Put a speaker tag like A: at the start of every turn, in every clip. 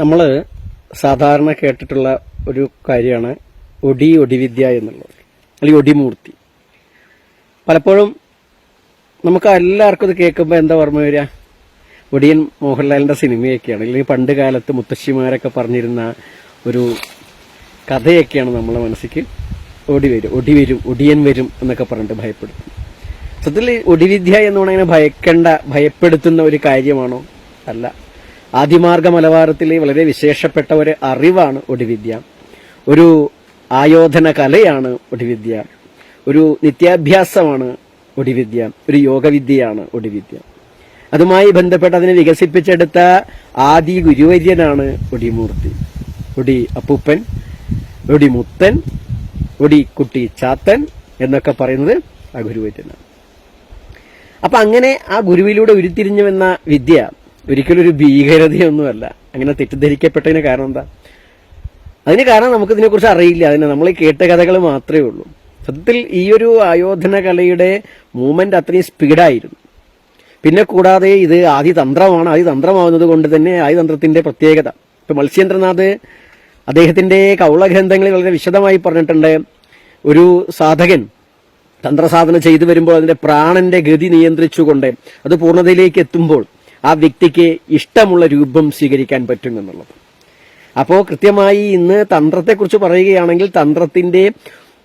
A: നമ്മൾ സാധാരണ കേട്ടിട്ടുള്ള ഒരു കാര്യമാണ് ഒടി ഒടിവിദ്യ എന്നുള്ളത് അല്ലെങ്കിൽ ഒടിമൂർത്തി. പലപ്പോഴും നമുക്ക് എല്ലാവർക്കും ഇത് കേൾക്കുമ്പോൾ എന്താ ഓർമ്മ വരിക? ഒടിയൻ മോഹൻലാലിന്റെ സിനിമയൊക്കെയാണ് അല്ലെങ്കിൽ പണ്ട് കാലത്ത് മുത്തശ്ശിമാരൊക്കെ പറഞ്ഞിരുന്ന ഒരു കഥയൊക്കെയാണ് നമ്മളെ മനസ്സിക്ക് ഓടി വരും ഒടി വരും ഒടിയൻ വരും എന്നൊക്കെ പറഞ്ഞിട്ട് ഭയപ്പെടുത്തും. സത്യത്തിൽ ഒടിവിദ്യ എന്ന് പറഞ്ഞാൽ ഭയക്കേണ്ട ഭയപ്പെടുത്തുന്ന ഒരു കാര്യമാണോ? അല്ല. ആദിമാർഗ മലബാരത്തിലെ വളരെ വിശേഷപ്പെട്ട ഒരു അറിവാണ് ഒടിവിദ്യ. ഒരു ആയോധന കലയാണ് ഒടിവിദ്യ. ഒരു നിത്യാഭ്യാസമാണ് ഒടിവിദ്യ. ഒരു യോഗവിദ്യയാണ് ഒടിവിദ്യ. അതുമായി ബന്ധപ്പെട്ട് അതിനെ വികസിപ്പിച്ചെടുത്ത ആദി ഗുരുവര്യനാണ് ഒടിമൂർത്തി. ഒടി അപ്പൂപ്പൻ ഒടി മുത്തൻ ഒടി കുട്ടി ചാത്തൻ എന്നൊക്കെ പറയുന്നത് ആ ഗുരുവര്യനാണ്. അപ്പൊ അങ്ങനെ ആ ഗുരുവിലൂടെ ഉരുത്തിരിഞ്ഞു വന്ന വിദ്യ ഒരിക്കലും ഒരു ഭീകരതയൊന്നുമല്ല. അങ്ങനെ തെറ്റിദ്ധരിക്കപ്പെട്ടതിന് കാരണം എന്താ? അതിന് കാരണം നമുക്ക് ഇതിനെക്കുറിച്ച് അറിയില്ല. അതിന് നമ്മൾ കേട്ട കഥകൾ മാത്രമേ ഉള്ളൂ. സത്യത്തിൽ ഈ ഒരു ആയോധന കലയുടെ മൂവ്മെന്റ് അത്രയും സ്പീഡായിരുന്നു. പിന്നെ കൂടാതെ ഇത് ആദിതന്ത്രമാണ്. ആദിതന്ത്രമാവുന്നത് കൊണ്ട് തന്നെ ആദിതന്ത്രത്തിന്റെ പ്രത്യേകത. ഇപ്പൊ മത്സ്യേന്ദ്രനാഥ് അദ്ദേഹത്തിന്റെ കൗളഗ്രന്ഥങ്ങളിൽ വളരെ വിശദമായി പറഞ്ഞിട്ടുണ്ട്. ഒരു സാധകൻ തന്ത്രസാധന ചെയ്തു വരുമ്പോൾ അതിന്റെ പ്രാണന്റെ ഗതി നിയന്ത്രിച്ചുകൊണ്ട് അത് പൂർണതയിലേക്ക് എത്തുമ്പോൾ ആ വ്യക്തിക്ക് ഇഷ്ടമുള്ള രൂപം സ്വീകരിക്കാൻ പറ്റും എന്നുള്ളത്. അപ്പോൾ കൃത്യമായി ഇന്ന് തന്ത്രത്തെക്കുറിച്ച് പറയുകയാണെങ്കിൽ തന്ത്രത്തിന്റെ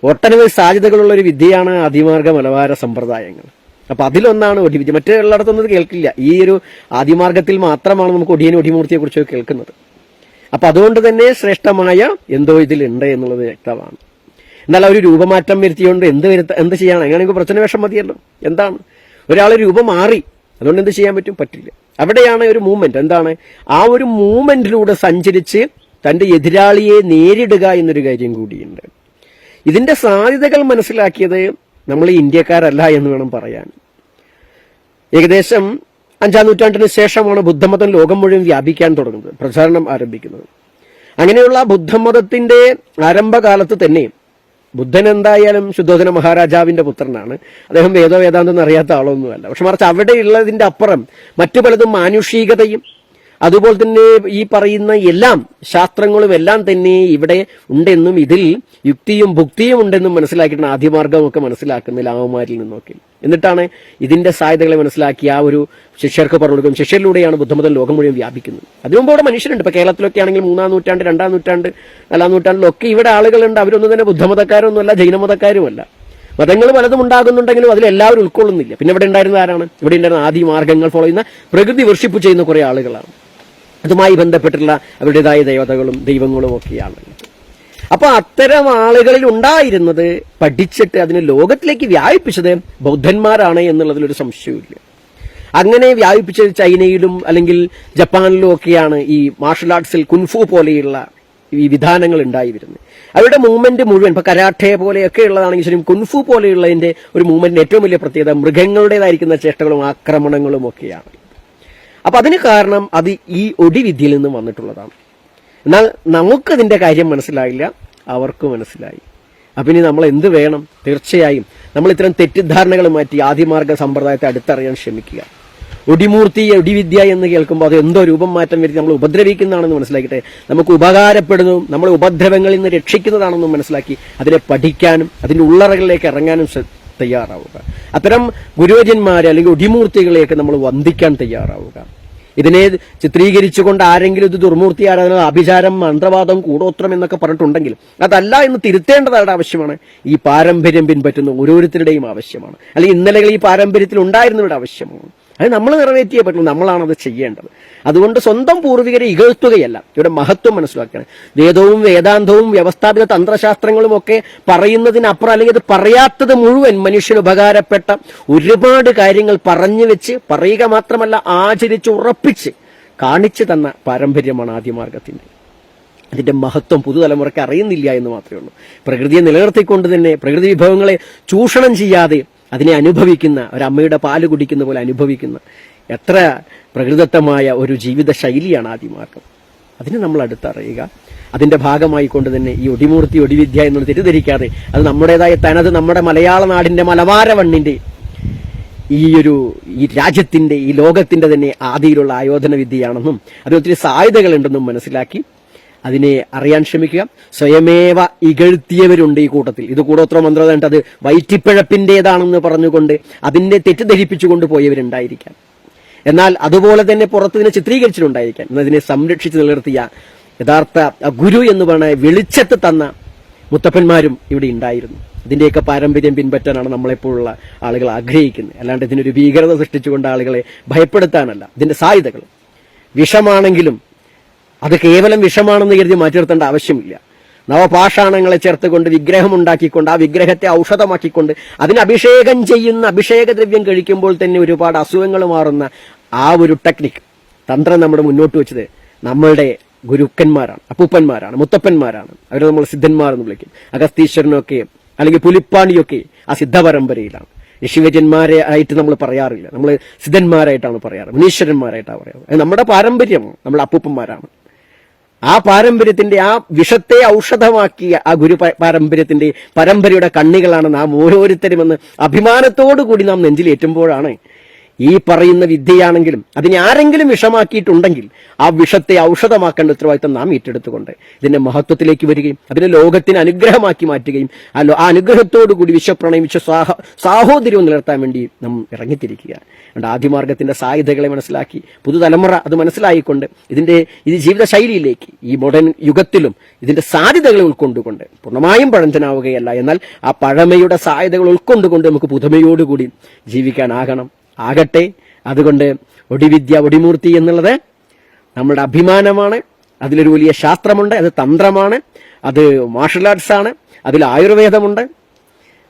A: ഒട്ടനവധി സാധ്യതകളുള്ള ഒരു വിദ്യയാണ് അതിമാർഗ മലബാര സമ്പ്രദായങ്ങൾ. അപ്പൊ അതിലൊന്നാണ് ഒടിവിദ്യ മറ്റുള്ളടത്തൊന്നും കേൾക്കില്ല. ഈ ഒരു ആദിമാർഗത്തിൽ മാത്രമാണ് നമുക്ക് ഒടിയൻ ഒടിമൂർത്തിയെ കുറിച്ചൊക്കെ കേൾക്കുന്നത്. അപ്പൊ അതുകൊണ്ട് തന്നെ ശ്രേഷ്ഠമായ എന്തോ ഇതിലുണ്ട് എന്നുള്ളത് വ്യക്തമാണ്. എന്നാൽ ഒരു രൂപമാറ്റം വരുത്തിയോണ്ട് എന്ത് വരുത്ത എന്ത് ചെയ്യണം? അങ്ങനെയാണെങ്കിൽ പ്രശ്നവേഷം മതിയല്ലോ. എന്താണ്? ഒരാൾ രൂപം മാറി. അതുകൊണ്ട് എന്ത് ചെയ്യാൻ പറ്റും? പറ്റില്ല. അവിടെയാണ് ഒരു മൂവ്മെന്റ് എന്താണ്? ആ ഒരു മൂവ്മെന്റിലൂടെ സഞ്ചരിച്ച് തന്റെ എതിരാളിയെ നേരിടുക എന്നൊരു കാര്യം കൂടിയുണ്ട്. ഇതിന്റെ സാധ്യതകൾ മനസ്സിലാക്കിയത് നമ്മൾ ഇന്ത്യക്കാരല്ല എന്ന് വേണം പറയാൻ. ഏകദേശം അഞ്ചാം നൂറ്റാണ്ടിന് ശേഷമാണ് ബുദ്ധമതം ലോകം മുഴുവൻ വ്യാപിക്കാൻ തുടങ്ങുന്നത് പ്രചാരണം ആരംഭിക്കുന്നത്. അങ്ങനെയുള്ള ബുദ്ധമതത്തിന്റെ ആരംഭകാലത്ത് തന്നെ ബുദ്ധൻ എന്തായാലും ശുദ്ധോധന മഹാരാജാവിന്റെ പുത്രനാണ്. അദ്ദേഹം വേദോ വേദാന്തം അറിയാത്ത ആളൊന്നുമല്ല. പക്ഷെ മറിച്ച് അവിടെയുള്ളതിന്റെ അപ്പുറം മറ്റു പലതും മാനുഷികതയും അതുപോലെ തന്നെ ഈ പറയുന്ന എല്ലാം ശാസ്ത്രങ്ങളും എല്ലാം തന്നെ ഇവിടെ ഉണ്ടെന്നും ഇതിൽ യുക്തിയും ഭുക്തിയും ഉണ്ടെന്നും മനസ്സിലാക്കിയിട്ടാണ് ആദ്യമാർഗമൊക്കെ മനസ്സിലാക്കുന്ന ലാവന്മാരിൽ നിന്നൊക്കെ. എന്നിട്ടാണ് ഇതിന്റെ സാധ്യതകളെ മനസ്സിലാക്കി ആ ഒരു ശിഷ്യർക്ക് പറഞ്ഞു കൊടുക്കും ശിഷ്യരിലൂടെയാണ് ബുദ്ധമതം ലോകം മുഴുവൻ വ്യാപിക്കുന്നത്. അതിനു അവിടെ മനുഷ്യരുണ്ട്. ഇപ്പൊ കേരളത്തിലൊക്കെ ആണെങ്കിൽ മൂന്നാം നൂറ്റാണ്ട് രണ്ടാം നൂറ്റാണ്ട് നാലാം നൂറ്റാണ്ടിലൊക്കെ ഇവിടെ ആളുകളുണ്ട്. അവരൊന്നും തന്നെ ബുദ്ധമതക്കാരൊന്നുമല്ല ജൈനമതക്കാരുമല്ല മതങ്ങൾ പലതും ഉണ്ടാകുന്നുണ്ടെങ്കിലും അതിൽ എല്ലാവരും ഉൾക്കൊള്ളുന്നില്ല. പിന്നെ ഇവിടെ ഉണ്ടായിരുന്ന ആരാണ്? ഇവിടെ ഉണ്ടായിരുന്ന ആദ്യ മാർഗങ്ങൾ ഫോളോ ചെയ്യുന്ന പ്രകൃതി വർഷിപ്പ് ചെയ്യുന്ന കുറെ ആളുകളാണ്. അതുമായി ബന്ധപ്പെട്ടിട്ടുള്ള അവരുടേതായ ദേവതകളും ദൈവങ്ങളും ഒക്കെയാണ്. അപ്പൊ അത്തരം ആളുകളിൽ ഉണ്ടായിരുന്നത് പഠിച്ചിട്ട് അതിന് ലോകത്തിലേക്ക് വ്യാപിപ്പിച്ചത് ബൗദ്ധന്മാരാണ് എന്നുള്ളതിലൊരു സംശയമില്ല അങ്ങനെ വ്യാപിപ്പിച്ചത് ചൈനയിലും അല്ലെങ്കിൽ ജപ്പാനിലും ഒക്കെയാണ് ഈ മാർഷൽ ആർട്സിൽ കുൻഫു പോലെയുള്ള ഈ വിധാനങ്ങൾ ഉണ്ടായി വരുന്നത് അവരുടെ മൂവ്മെന്റ് മുഴുവൻ ഇപ്പൊ കരാട്ടെ പോലെയൊക്കെ ഉള്ളതാണെങ്കിൽ ശരി കുൻഫു പോലെയുള്ളതിന്റെ ഒരു മൂവ്മെന്റിന്റെ ഏറ്റവും വലിയ പ്രത്യേകത മൃഗങ്ങളുടേതായിരിക്കുന്ന ചേഷ്ടകളും ആക്രമണങ്ങളും ഒക്കെയാണ്. അപ്പൊ അതിന് കാരണം അത് ഈ ഒടിവിദ്യയിൽ നിന്ന് വന്നിട്ടുള്ളതാണ്. എന്നാൽ നമുക്കതിന്റെ കാര്യം മനസ്സിലായില്ല അവർക്ക് മനസ്സിലായി. അപ്പം ഇനി നമ്മൾ എന്ത് വേണം? തീർച്ചയായും നമ്മൾ ഇത്തരം തെറ്റിദ്ധാരണകൾ മാറ്റി ആദിമാർഗ സമ്പ്രദായത്തെ അടുത്തറിയാൻ ശ്രമിക്കുക. ഒടിമൂർത്തി ഒടിവിദ്യ എന്ന് കേൾക്കുമ്പോൾ അത് എന്തോ രൂപം മാറ്റം വരുത്തി നമ്മൾ ഉപദ്രവിക്കുന്നതാണെന്ന് മനസ്സിലാക്കിയിട്ട് നമുക്ക് ഉപകാരപ്പെടുന്നതും നമ്മളെ ഉപദ്രവങ്ങളിൽ നിന്ന് രക്ഷിക്കുന്നതാണെന്നും മനസ്സിലാക്കി അതിനെ പഠിക്കാനും അതിന്റെ ഉള്ളറകളിലേക്ക് ഇറങ്ങാനും തയ്യാറാവുക. അത്തരം ഗുരുവര്യന്മാരെ അല്ലെങ്കിൽ ഒടിമൂർത്തികളെയൊക്കെ നമ്മൾ വന്ദിക്കാൻ തയ്യാറാവുക. ഇതിനെ ചിത്രീകരിച്ചുകൊണ്ട് ആരെങ്കിലും ഇത് ദുർമൂർത്തി ആരാധന അഭിചാരം മന്ത്രവാദം കൂടോത്രം എന്നൊക്കെ പറഞ്ഞിട്ടുണ്ടെങ്കിൽ അതല്ല എന്ന് തിരുത്തേണ്ടതായിട്ട് ആവശ്യമാണ്? ഈ പാരമ്പര്യം പിൻപറ്റുന്ന ഓരോരുത്തരുടെയും ആവശ്യമാണ്. അല്ലെങ്കിൽ ഇന്നലകൾ ഈ പാരമ്പര്യത്തിൽ ഉണ്ടായിരുന്നവരുടെ ആവശ്യമാണ്. അത് നമ്മൾ നിറവേറ്റിയേ പറ്റുള്ളൂ നമ്മളാണ് അത് ചെയ്യേണ്ടത്. അതുകൊണ്ട് സ്വന്തം പൂർവികരെ ഇകഴ്ത്തുകയല്ല. ഇവിടെ മഹത്വം മനസ്സിലാക്കുകയാണ്. വേദവും വേദാന്തവും വ്യവസ്ഥാപിത തന്ത്രശാസ്ത്രങ്ങളും ഒക്കെ പറയുന്നതിനപ്പുറം അല്ലെങ്കിൽ അത് പറയാത്തത് മുഴുവൻ മനുഷ്യന് ഉപകാരപ്പെട്ട ഒരുപാട് കാര്യങ്ങൾ പറഞ്ഞു വെച്ച് പറയുക മാത്രമല്ല ആചരിച്ച് ഉറപ്പിച്ച് കാണിച്ചു തന്ന പാരമ്പര്യമാണ് ആദ്യമാർഗത്തിന്റെ അതിന്റെ മഹത്വം പുതുതലമുറയ്ക്ക് അറിയുന്നില്ല എന്ന് മാത്രമേ ഉള്ളൂ. പ്രകൃതിയെ നിലനിർത്തിക്കൊണ്ട് തന്നെ പ്രകൃതി വിഭവങ്ങളെ ചൂഷണം ചെയ്യാതെ അതിനെ അനുഭവിക്കുന്ന ഒരമ്മയുടെ പാൽ കുടിക്കുന്ന പോലെ അനുഭവിക്കുന്ന എത്ര പ്രകൃതത്വമായ ഒരു ജീവിത ശൈലിയാണ് ആദിമാർഗം. അതിനെ നമ്മൾ അടുത്തറിയുക. അതിന്റെ ഭാഗമായി കൊണ്ട് തന്നെ ഈ ഒടിമൂർത്തി ഒടിവിദ്യ എന്നുള്ളത് തെറ്റിദ്ധരിക്കാതെ അത് നമ്മുടേതായ തനത് നമ്മുടെ മലയാള നാടിന്റെ മലബാരവണ്ണിന്റെ ഈ ഒരു ഈ രാജ്യത്തിന്റെ ഈ ലോകത്തിന്റെ തന്നെ ആദിയിലുള്ള ആയോധന വിദ്യയാണെന്നും അതിൽ ഒത്തിരി സാധ്യതകളുണ്ടെന്നും മനസ്സിലാക്കി അതിനെ അറിയാൻ ശ്രമിക്കുക. സ്വയമേവ ഇകഴ്ത്തിയവരുണ്ട് ഈ കൂട്ടത്തിൽ. ഇത് കൂടോത്ര മന്ത്രം അത് വയറ്റിപ്പിഴപ്പിന്റേതാണെന്ന് പറഞ്ഞുകൊണ്ട് അതിനെ തെറ്റിദ്ധരിപ്പിച്ചുകൊണ്ട് പോയവരുണ്ടായിരിക്കാം. എന്നാൽ അതുപോലെ തന്നെ പുറത്തുനിന്ന് ചിത്രീകരിച്ചിട്ടുണ്ടായിരിക്കാം. അതിനെ സംരക്ഷിച്ചു നിലനിർത്തിയ യഥാർത്ഥ ഗുരു എന്ന് പറഞ്ഞ വെളിച്ചത്ത് തന്ന മുത്തപ്പന്മാരും ഇവിടെ ഉണ്ടായിരുന്നു. ഇതിന്റെയൊക്കെ പാരമ്പര്യം പിൻപറ്റാനാണ് നമ്മളെപ്പോഴുള്ള ആളുകൾ ആഗ്രഹിക്കുന്നത്. അല്ലാണ്ട് ഇതിനൊരു ഭീകരത സൃഷ്ടിച്ചുകൊണ്ട് ആളുകളെ ഭയപ്പെടുത്താനല്ല. ഇതിന്റെ സാധ്യതകൾ. വിഷമാണെങ്കിലും അത് കേവലം വിഷമാണെന്ന് കരുതി മാറ്റി നിർത്തേണ്ട ആവശ്യമില്ല. നവപാഷാണങ്ങളെ ചേർത്തുകൊണ്ട് വിഗ്രഹം ഉണ്ടാക്കിക്കൊണ്ട് ആ വിഗ്രഹത്തെ ഔഷധമാക്കിക്കൊണ്ട് അതിന് അഭിഷേകം ചെയ്യുന്ന അഭിഷേക ദ്രവ്യം കഴിക്കുമ്പോൾ തന്നെ ഒരുപാട് അസുഖങ്ങൾ മാറുന്ന ആ ഒരു ടെക്നിക് തന്ത്രം നമ്മുടെ മുന്നോട്ട് വെച്ചത് നമ്മളുടെ ഗുരുക്കന്മാരാണ് അപ്പൂപ്പന്മാരാണ് മുത്തപ്പന്മാരാണ്. അവരെ നമ്മൾ സിദ്ധന്മാർ എന്ന് വിളിക്കും. അഗസ്തീശ്വരനൊക്കെ അല്ലെങ്കിൽ പുലിപ്പാണിയൊക്കെ ആ സിദ്ധ പരമ്പരയിലാണ് ആയിട്ട് നമ്മൾ പറയാറില്ല. നമ്മൾ സിദ്ധന്മാരായിട്ടാണ് പറയാറ്. മുനീശ്വരന്മാരായിട്ടാണ് പറയാറ്. നമ്മുടെ പാരമ്പര്യം. നമ്മുടെ അപ്പൂപ്പന്മാരാണ്. ആ പാരമ്പര്യത്തിന്റെ ആ വിഷത്തെ ഔഷധമാക്കിയ ആ ഗുരു പാരമ്പര്യത്തിന്റെ പരമ്പരയുടെ കണ്ണികളാണ് നാം ഓരോരുത്തരുമെന്ന് അഭിമാനത്തോടു കൂടി നാം നെഞ്ചിലേറ്റുമ്പോഴാണ് ഈ പറയുന്ന വിദ്യയാണെങ്കിലും അതിനെ ആരെങ്കിലും വിഷമാക്കിയിട്ടുണ്ടെങ്കിൽ ആ വിഷത്തെ ഔഷധമാക്കേണ്ട ഉത്തരവാദിത്തം നാം ഏറ്റെടുത്തുകൊണ്ട് ഇതിന്റെ മഹത്വത്തിലേക്ക് വരികയും അതിനെ ലോകത്തിന് അനുഗ്രഹമാക്കി മാറ്റുകയും അല്ലോ ആ അനുഗ്രഹത്തോടുകൂടി വിശ്വപ്രണയം വിശ്വ സാഹ സാഹോദര്യവും നിലനിർത്താൻ വേണ്ടി നാം ഇറങ്ങിത്തിരിക്കുക അതുകൊണ്ട് ആദ്യമാർഗത്തിന്റെ സാധ്യതകളെ മനസ്സിലാക്കി പുതുതലമുറ അത് മനസ്സിലായിക്കൊണ്ട് ഇതിന്റെ ഇത് ജീവിതശൈലിയിലേക്ക് ഈ മോഡേൺ യുഗത്തിലും ഇതിന്റെ സാധ്യതകളെ ഉൾക്കൊണ്ടുകൊണ്ട് പൂർണമായും പഴഞ്ചനാവുകയല്ല. എന്നാൽ ആ പഴമയുടെ സാധ്യതകൾ ഉൾക്കൊണ്ടുകൊണ്ട് നമുക്ക് പുതുമയോടുകൂടി ജീവിക്കാനാകണം. ആകട്ടെ. അതുകൊണ്ട് ഒടിവിദ്യ ഒടിമൂർത്തി എന്നുള്ളത് നമ്മുടെ അഭിമാനമാണ്. അതിലൊരു വലിയ ശാസ്ത്രമുണ്ട് അത് തന്ത്രമാണ് അത് മാർഷൽ ആർട്സ് ആണ് അതിൽ ആയുർവേദമുണ്ട്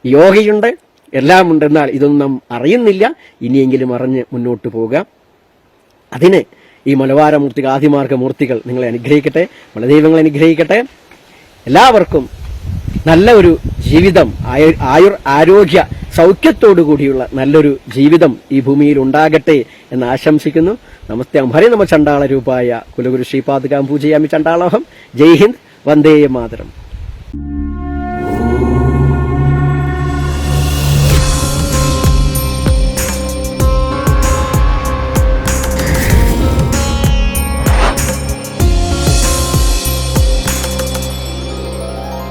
A: യോഗയുണ്ട് എല്ലാം ഉണ്ട് എന്നാൽ ഇതൊന്നും നാം അറിയുന്നില്ല. ഇനിയെങ്കിലും അറിഞ്ഞ് മുന്നോട്ട് പോവുക അതിന് ഈ മലവാരമൂർത്തികൾ ആദിമാർഗ മൂർത്തികൾ നിങ്ങളെ അനുഗ്രഹിക്കട്ടെ മലദൈവങ്ങളെ അനുഗ്രഹിക്കട്ടെ. എല്ലാവർക്കും നല്ല ഒരു ജീവിതം ആയുർ ആരോഗ്യ സൗഖ്യത്തോടു കൂടിയുള്ള നല്ലൊരു ജീവിതം ഈ ഭൂമിയിൽ ഉണ്ടാകട്ടെ എന്ന് ആശംസിക്കുന്നു. നമസ്തേ ഹരി നമ ചണ്ടാള രൂപായ കുലഗുരു ശ്രീപാദ് പൂജയാമി ചണ്ടാളോഹം ജയ് ഹിന്ദ്. വന്ദേ മാതരം.